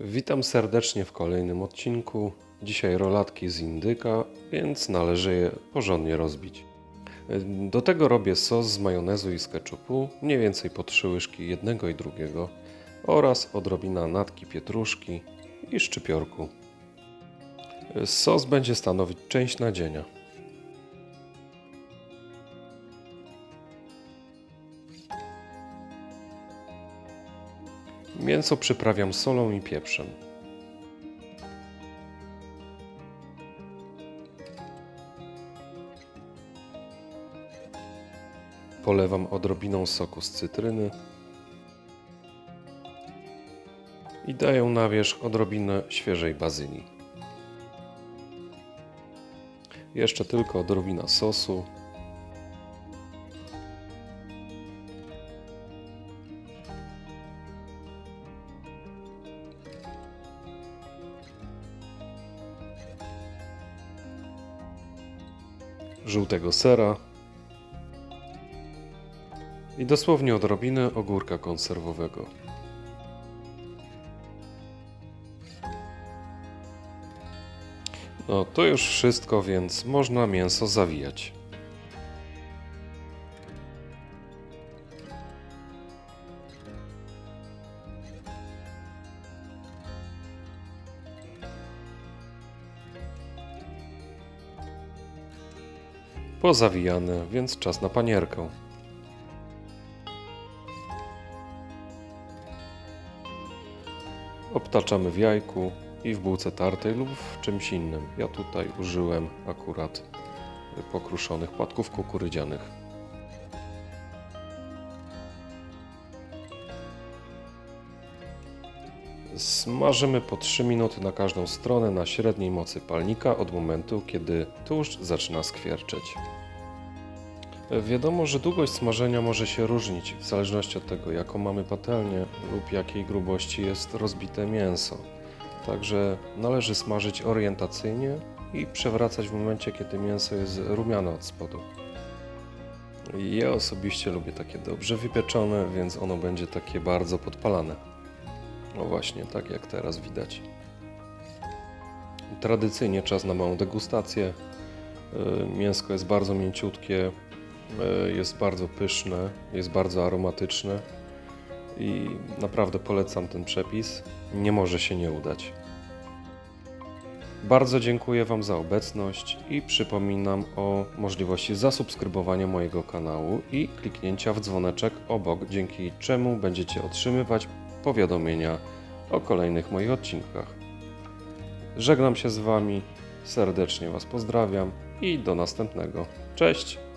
Witam serdecznie w kolejnym odcinku. Dzisiaj rolatki z indyka, więc należy je porządnie rozbić. Do tego robię sos z majonezu i z ketchupu, mniej więcej po trzy łyżki jednego i drugiego oraz odrobina natki pietruszki i szczypiorku. Sos będzie stanowić część nadzienia. Mięso przyprawiam solą i pieprzem. Polewam odrobiną soku z cytryny i daję na wierzch odrobinę świeżej bazylii. Jeszcze tylko odrobina sosu. Żółtego sera i dosłownie odrobinę ogórka konserwowego. No to już wszystko, więc można mięso zawijać. Pozawijane, więc czas na panierkę. Obtaczamy w jajku i w bułce tartej lub w czymś innym. Ja tutaj użyłem akurat pokruszonych płatków kukurydzianych. Smażymy po 3 minuty na każdą stronę na średniej mocy palnika od momentu, kiedy tłuszcz zaczyna skwierczeć. Wiadomo, że długość smażenia może się różnić w zależności od tego, jaką mamy patelnię lub jakiej grubości jest rozbite mięso. Także należy smażyć orientacyjnie i przewracać w momencie, kiedy mięso jest rumiane od spodu. Ja osobiście lubię takie dobrze wypieczone, więc ono będzie takie bardzo podpalane. No właśnie, tak jak teraz widać. Tradycyjnie czas na małą degustację. Yy, Mięsko jest bardzo mięciutkie, jest bardzo pyszne, jest bardzo aromatyczne i naprawdę polecam ten przepis. Nie może się nie udać. Bardzo dziękuję Wam za obecność i przypominam o możliwości zasubskrybowania mojego kanału i kliknięcia w dzwoneczek obok, dzięki czemu będziecie otrzymywać powiadomienia o kolejnych moich odcinkach. Żegnam się z Wami, serdecznie Was pozdrawiam i do następnego. Cześć!